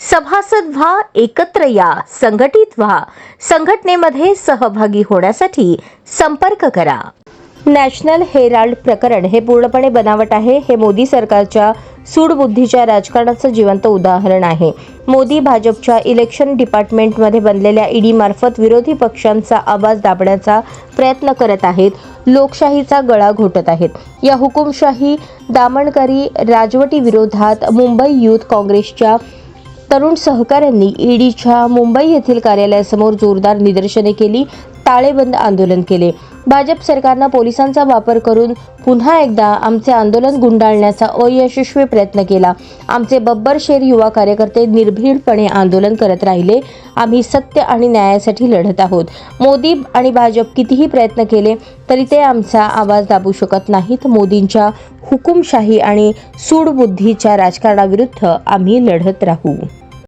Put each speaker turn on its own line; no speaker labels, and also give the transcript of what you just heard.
सभासद व्हा एकत्र या संघटित व्हा. संघटनेमध्ये सहभागी होण्यासाठी संपर्क करा. नॅशनल हेराल्ड प्रकरण हे पूर्णपणे बनावट आहे. हे मोदी सरकारच्या सूडबुद्धीच्या राजकारणाचं जिवंत उदाहरण आहे. मोदी भाजपच्या इलेक्शन डिपार्टमेंटमध्ये बनलेल्या ईडी मार्फत विरोधी पक्षांचा आवाज दाबण्याचा प्रयत्न करत आहेत. लोकशाहीचा गळा घोटत आहेत. या हुकुमशाही दामणकरी राजवटी विरोधात मुंबई युथ काँग्रेसच्या तरुण सहकाऱ्यांनी ईडीच्या मुंबई येथील कार्यालयासमोर जोरदार निदर्शने केली ताळेबंद आंदोलन केले. भाजप सरकारनं पोलिसांचा वापर करून पुन्हा एकदा आमचे आंदोलन गुंडाळण्याचा अयशस्वी प्रयत्न केला. आमचे बब्बर शेर युवा कार्यकर्ते निर्भीडपणे आंदोलन करत राहिले. आम्ही सत्य आणि न्यायासाठी लढत आहोत. मोदी आणि भाजप कितीही प्रयत्न केले तरी ते आमचा आवाज दाबू शकत नाहीत. मोदींच्या हुकुमशाही आणि सूडबुद्धीच्या राजकारणाविरुद्ध आम्ही लढत राहू.